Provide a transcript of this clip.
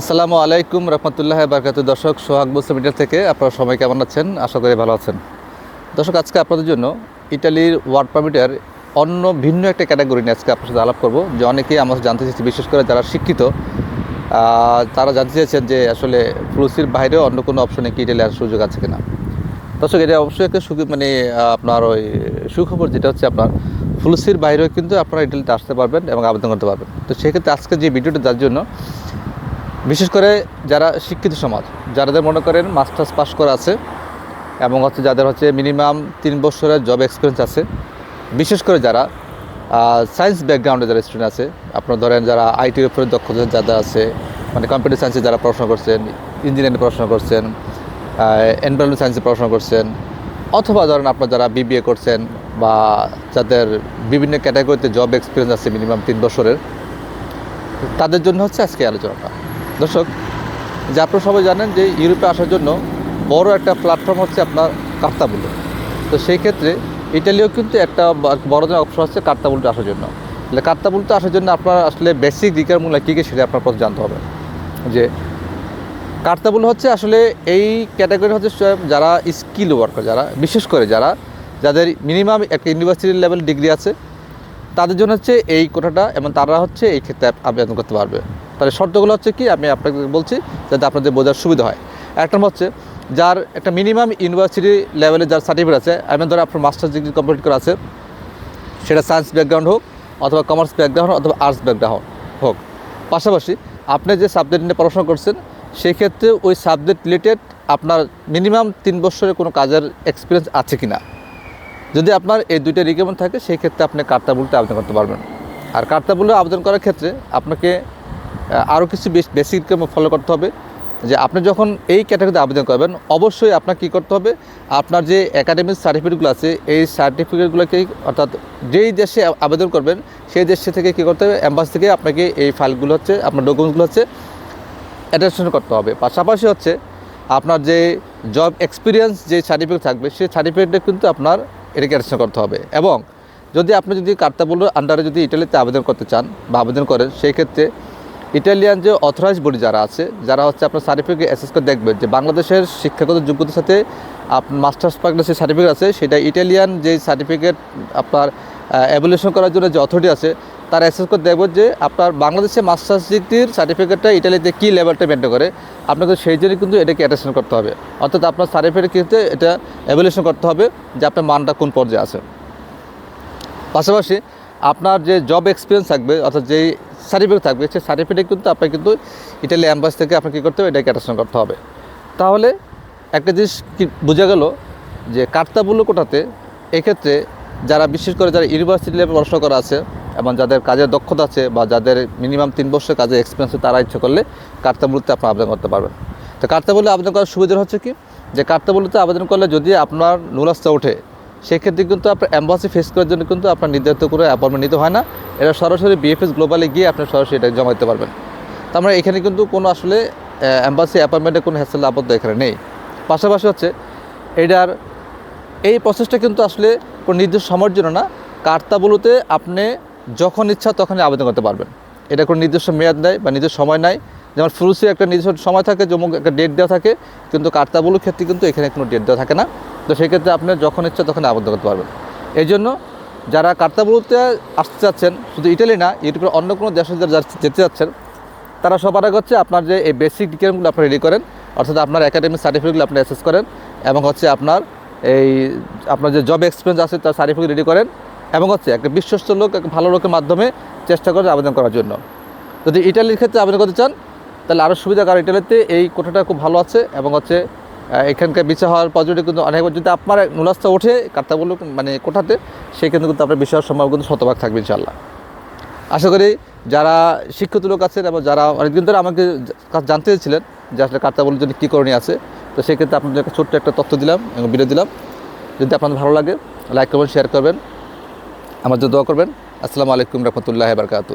আসসালামু আলাইকুম রহমতুল্লাহ বারকাত দর্শক, সোহাগ বসে মিডিয়া থেকে, আপনারা সবাই কেমন আছেন? আশা করি ভালো আছেন। দর্শক, আজকে আপনাদের জন্য ইটালির ওয়ার্ড পারমিটের অন্য ভিন্ন একটা ক্যাটাগরি নিয়ে আজকে আপনার সাথে আলাপ করব, যে অনেকেই আমার জানতে চাইছে বিশেষ করে যারা শিক্ষিত তারা জানতে চেয়েছেন যে আসলে ফ্লুসির বাইরে অন্য কোনো অপশনে কি ইটালি আসার সুযোগ আছে কিনা। দর্শক, এটা অবশ্যই একটা সুখ মানে আপনার ওই সুখবর, যেটা হচ্ছে আপনার ফুলসির বাইরেও কিন্তু আপনারা ইটালিতে আসতে পারবেন এবং আবেদন করতে পারবেন। তো সেক্ষেত্রে আজকে যে ভিডিওটা যার জন্য বিশেষ করে যারা শিক্ষিত সমাজ যাদের মনে করেন মাস্টার্স পাস করা আছে এবং হচ্ছে যাদের হচ্ছে মিনিমাম তিন বছরের জব এক্সপিরিয়েন্স আছে, বিশেষ করে যারা সায়েন্স ব্যাকগ্রাউন্ডে যারা স্টুডেন্ট আছে, আপনার ধরেন যারা আইটির উপরে দক্ষতা যাদের আছে মানে কম্পিউটার সায়েন্সে যারা পড়াশোনা করছেন ইঞ্জিনিয়ারিং পড়াশোনা করছেন এনভারনমেন্ট সায়েন্সে পড়াশোনা করছেন, অথবা ধরেন আপনার যারা বিবিএ করছেন বা যাদের বিভিন্ন ক্যাটাগরিতে জব এক্সপিরিয়েন্স আছে মিনিমাম তিন বছরের, তাদের জন্য হচ্ছে আজকে আলোচনাটা। দর্শক, যে আপনারা সবাই জানেন যে ইউরোপে আসার জন্য বড় একটা প্ল্যাটফর্ম হচ্ছে আপনার কার্তাবুলো তো সেই ক্ষেত্রে ইটালিও কিন্তু একটা বড় ধরনের অপশন হচ্ছে কার্তাবুলতে আসার জন্য। তাহলে কার্তাবুলতে আসার জন্য আপনার আসলে বেসিক রিকারমূল্য কী কী সেটা আপনার প্রথমে জানতে হবে। যে কার্তাবুল হচ্ছে আসলে এই ক্যাটাগরি হচ্ছে যারা স্কিল ওয়ার্কার যারা, বিশেষ করে যারা, যাদের মিনিমাম একটা ইউনিভার্সিটি লেভেল ডিগ্রি আছে তাদের জন্য হচ্ছে এই কোটাটা এবং তারা হচ্ছে এই ক্ষেত্রে আবেদন করতে পারবে। তাহলে শর্তগুলো হচ্ছে কি? আমি আপনাকে বলছি যাতে আপনাদের বোঝার সুবিধা হয়। একটা হচ্ছে, যার একটা মিনিমাম ইউনিভার্সিটি লেভেলে যার সার্টিফিকেট আছে, আমি ধরো আপনার মাস্টার্স ডিগ্রি কমপ্লিট করা আছে, সেটা সায়েন্স ব্যাকগ্রাউন্ড হোক অথবা কমার্স ব্যাকগ্রাউন্ড অথবা আর্টস ব্যাকগ্রাউন্ড হোক। পাশাপাশি আপনি যে সাবজেক্ট নিয়ে পড়াশোনা করছেন সেই ক্ষেত্রে ওই সাবজেক্ট রিলেটেড আপনার মিনিমাম তিন বছরের কোনো কাজের এক্সপিরিয়েন্স আছে কি না যদি আপনার এই দুইটা রিকমেন্ড থাকে সেই ক্ষেত্রে আপনি কার্তা বলতে আবেদন করতে পারবেন। আর কার্তা বলে আবেদন করার ক্ষেত্রে আপনাকে আরও কিছু বেসিক রিকমেন্ড ফলো করতে হবে। যে আপনি যখন এই ক্যাটাগরিতে আবেদন করবেন, অবশ্যই আপনার কী করতে হবে? আপনার যে একাডেমিক সার্টিফিকেটগুলো আছে, এই সার্টিফিকেটগুলোকে অর্থাৎ যেই দেশে আবেদন করবেন, সেই দেশে থেকে কী করতে হবে? অ্যাম্বাস থেকে আপনাকে এই ফাইলগুলো হচ্ছে, আপনার ডকুমেন্টসগুলো হচ্ছে অ্যাটাচমেন্ট করতে হবে। পাশাপাশি হচ্ছে, আপনার যে জব এক্সপিরিয়েন্স যে সার্টিফিকেট থাকবে, সেই সার্টিফিকেটটা কিন্তু আপনার এটাকে ক্যান্সেল করতে হবে। এবং যদি আপনি যদি কার্তাবুলোর আন্ডারে যদি ইটালিতে আবেদন করতে চান বা আবেদন করেন সেই ক্ষেত্রে ইটালিয়ান যে অথরাইজ বডি যারা আছে, যারা হচ্ছে আপনার সার্টিফিকেট অ্যাসেস করে দেখবেন যে বাংলাদেশের শিক্ষাগত যোগ্যতার সাথে আপনার মাস্টার্স পার্কের যে সার্টিফিকেট আছে, সেটা ইটালিয়ান যে সার্টিফিকেট আপনার অ্যাভুলেশন করার জন্য যে অথরিটি আছে তারা অ্যাসেস করে দেখব যে আপনার বাংলাদেশে মাস্টার্স ডিগ্রির সার্টিফিকেটটা ইটালিতে কী লেভেলটা মেনটেন করে। আপনাকে সেই জন্য কিন্তু এটাকে অ্যাটেনশন করতে হবে। অর্থাৎ আপনার সার্টিফিকেট কিন্তু এটা অ্যাভুলেশন করতে হবে যে আপনার মানটা কোন পর্যায়ে আছে। পাশাপাশি আপনার যে জব এক্সপিরিয়েন্স থাকবে, অর্থাৎ যেই সার্টিফিকেট থাকবে, সেই সার্টিফিকেট কিন্তু আপনার কিন্তু ইটালি অ্যাম্বাস থেকে আপনাকে কী করতে হবে, এটাকে অ্যাটেনশন করতে হবে। তাহলে একটা জিনিস কি বোঝা গেল যে কার্তাবুলো কোটাতে এক্ষেত্রে যারা বিশেষ করে যারা ইউনিভার্সিটি লেভেল পড়াশোনা করা আছে এবং যাদের কাজের দক্ষতা আছে বা যাদের মিনিমাম তিন বছর কাজের এক্সপিরিয়েন্স তারা ইচ্ছে করলে কার্তাবুলোতে আপনি আবেদন করতে পারবেন। তো কার্তাবুলে আবেদন করার সুবিধা হচ্ছে কি? যে কার্তাবুলোতে আবেদন করলে যদি আপনার নুরাস্তা ওঠে, সেক্ষেত্রে কিন্তু আপনার অ্যাম্বাসি ফেস করার জন্য কিন্তু আপনার নির্ধারিত করে অ্যাপয়েন্টমেন্ট নিতে হয় না। এটা সরাসরি বিএফএস গ্লোবালে গিয়ে আপনি সরাসরি এটা জমা দিতে পারবেন। তার মানে এখানে কিন্তু কোনো আসলে অ্যাম্বাসি অ্যাপয়েন্টমেন্টের কোনো হ্যাসেল আবদ্ধ এখানে নেই। পাশাপাশি হচ্ছে, এটার এই প্রসেসটা কিন্তু আসলে কোনো নির্দিষ্ট সময়ের জন্য না। কার্তাবলুতে আপনি যখন ইচ্ছা তখনই আবেদন করতে পারবেন। এটা কোনো নির্দিষ্ট মেয়াদ নেই বা নির্দিষ্ট সময় নাই। যেমন ফুরুসি একটা নির্দিষ্ট সময় থাকে যেমন একটা ডেট দেওয়া থাকে, কিন্তু কার্তাবলুর ক্ষেত্রে কিন্তু এখানে কোনো ডেট দেওয়া থাকে না। তো সেক্ষেত্রে আপনি যখন ইচ্ছা তখন আবেদন করতে পারবেন। এই জন্য যারা কার্তাবলুতে আসতে চাচ্ছেন, শুধু ইটালি না, ইউরোপের অন্য কোনো দেশে যারা যেতে চাচ্ছেন, তারা সবার আগে হচ্ছে আপনার যে এই বেসিক ডিটেলগুলো আপনি রেডি করেন। অর্থাৎ আপনার একাডেমিক সার্টিফিকেটগুলো আপনি অ্যাসেস করেন এবং হচ্ছে আপনার এই, আপনার যে জব এক্সপিরিয়েন্স আছে, তার সার্টিফিকেট রেডি করেন। এবং হচ্ছে একটা বিশ্বস্ত লোক, একটা ভালো লোকের মাধ্যমে চেষ্টা করে আবেদন করার জন্য। যদি ইটালির ক্ষেত্রে আবেদন করতে চান, তাহলে আরও সুবিধা কারণ ইটালিতে এই কোটাটা খুব ভালো আছে এবং হচ্ছে এখানকার বিচার হওয়ার পর্যটক কিন্তু অনেক যদি আপনার নুলাস্তা ওঠে কার্তা বলুক মানে কোটাতে সেই ক্ষেত্রে কিন্তু আপনার বিষয়ের সম্ভাবনা কিন্তু শতভাগ থাকবে ইনশাল্লাহ আশা করি যারা শিক্ষিত লোক আছেন এবং যারা অনেকদিন ধরে আমাকে জানতে চেয়েছিলেন যে আসলে কার্তাবলের জন্য কী করণীয় আছে, তো সেক্ষেত্রে আপনাদের একটা ছোট্ট একটা তথ্য দিলাম এবং ভিডিও দিলাম। যদি আপনাদের ভালো লাগে, লাইক করবেন শেয়ার করবেন। আমার জন্য দোয়া করবেন। আসসালামু আলাইকুম রহমতুল্লাহ বারকাতু